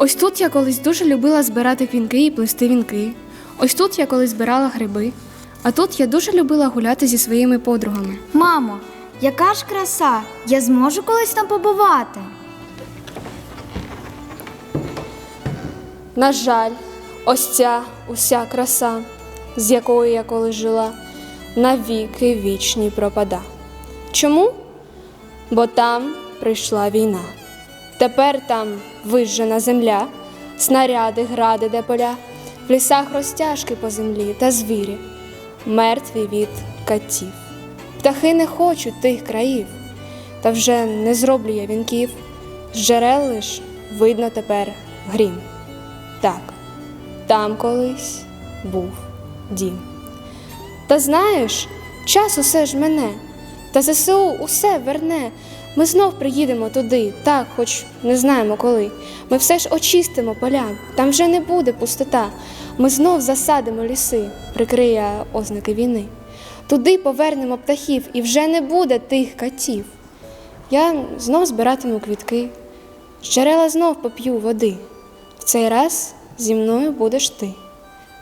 Ось тут я колись дуже любила збирати квінки і плести вінки. Ось тут я колись збирала гриби. А тут я дуже любила гуляти зі своїми подругами. Мамо, яка ж краса! Я зможу колись там побувати. На жаль, ось ця уся краса, з якою я колись жила, навіки вічні пропада. Чому? Бо там прийшла війна. Тепер там вижжена земля, снаряди, гради, де поля, в лісах розтяжки по землі та звірі, мертві від катів. Птахи не хочуть тих країв, та вже не зроблю я вінків, з джерел лиш видно тепер грім. Так, там колись був дім. Та знаєш, час усе ж мене, та ЗСУ усе верне. Ми знов приїдемо туди, так, хоч не знаємо коли. Ми все ж очистимо поля, там вже не буде пустота. Ми знов засадимо ліси, прикриє ознаки війни. Туди повернемо птахів, і вже не буде тих катів. Я знов збиратиму квітки, з джерела знов поп'ю води. В цей раз зі мною будеш ти,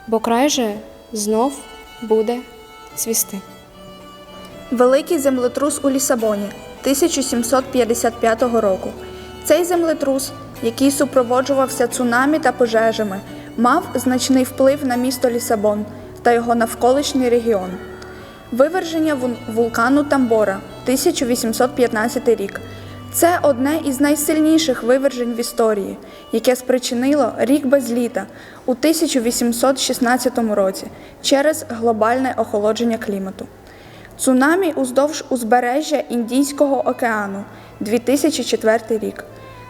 бо край же знов буде цвісти. Великий землетрус у Лісабоні 1755 року. Цей землетрус, який супроводжувався цунамі та пожежами, мав значний вплив на місто Лісабон та його навколишній регіон. Виверження вулкану Тамбора 1815 рік. Це одне із найсильніших вивержень в історії, яке спричинило рік без літа у 1816 році через глобальне охолодження клімату. Цунамі уздовж узбережжя Індійського океану 2004 рік.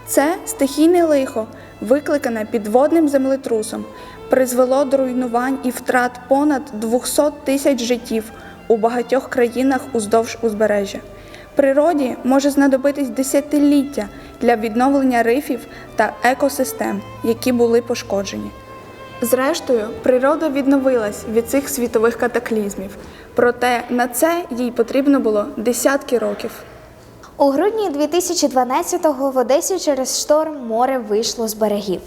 Це стихійне лихо, викликане підводним землетрусом, призвело до руйнувань і втрат понад 200 тисяч життів у багатьох країнах уздовж узбережжя. Природі може знадобитись десятиліття для відновлення рифів та екосистем, які були пошкоджені. Зрештою, природа відновилась від цих світових катаклізмів, проте на це їй потрібно було десятки років. У грудні 2012-го в Одесі через шторм море вийшло з берегів.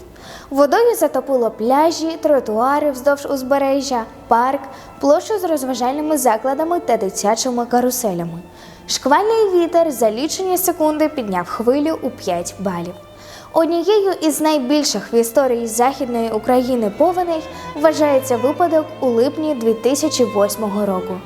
Водою затопило пляжі, тротуари вздовж узбережжя, парк, площу з розважальними закладами та дитячими каруселями. Шквальний вітер за лічені секунди підняв хвилю у 5 балів. Однією із найбільших в історії Західної України повеней вважається випадок у липні 2008 року.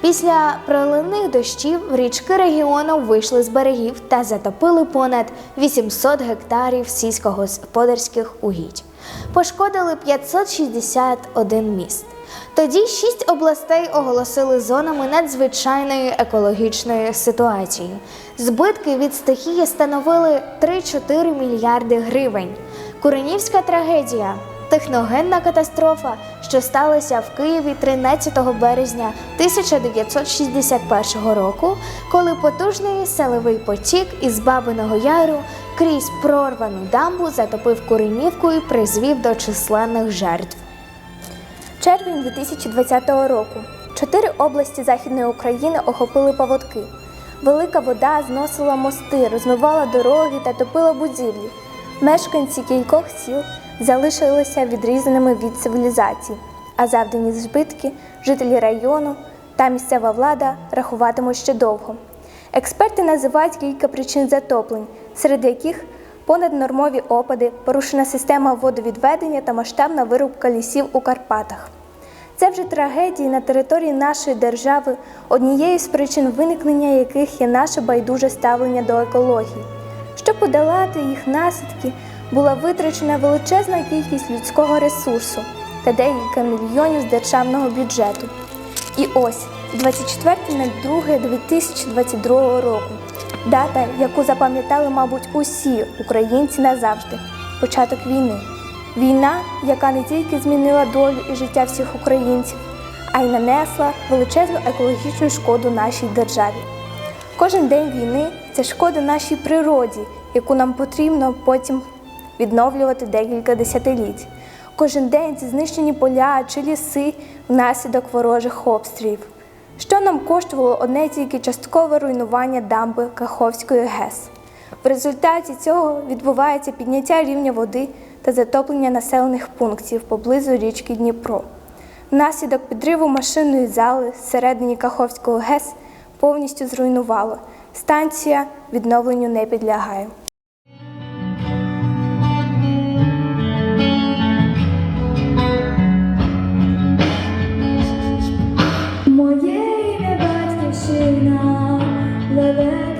Після проливних дощів річки регіону вийшли з берегів та затопили понад 800 гектарів сільськогосподарських угідь. Пошкодили 561 міст. Тоді шість областей оголосили зонами надзвичайної екологічної ситуації. Збитки від стихії становили 3-4 мільярди гривень. Куренівська трагедія техногенна катастрофа, що сталася в Києві 13 березня 1961 року, коли потужний селевий потік із Бабиного Яру крізь прорвану дамбу затопив Куренівку і призвів до численних жертв. Червень 2020 року. Чотири області Західної України охопили паводки. Велика вода зносила мости, розмивала дороги та топила будівлі. Мешканці кількох сіл залишилися відрізаними від цивілізації, а завдані збитки жителі району та місцева влада рахуватимуть ще довго. Експерти називають кілька причин затоплень, серед яких понаднормові опади, порушена система водовідведення та масштабна вирубка лісів у Карпатах. Це вже трагедії на території нашої держави, однією з причин виникнення яких є наше байдуже ставлення до екології. Щоб подолати їх наслідки, була витрачена величезна кількість людського ресурсу та декілька мільйонів з державного бюджету. І ось 24.02.2022 року. Дата, яку запам'ятали, мабуть, усі українці назавжди початок війни. Війна, яка не тільки змінила долю і життя всіх українців, а й нанесла величезну екологічну шкоду нашій державі. Кожен день війни це шкода нашій природі, яку нам потрібно потім відновлювати декілька десятиліть. Кожен день це знищені поля чи ліси внаслідок ворожих обстрілів що нам коштувало одне тільки часткове руйнування дамби Каховської ГЕС. В результаті цього відбувається підняття рівня води та затоплення населених пунктів поблизу річки Дніпро. Внаслідок підриву машинної зали всередині Каховського ГЕС повністю зруйнувало. Станція відновленню не підлягає. Моє Love Levena.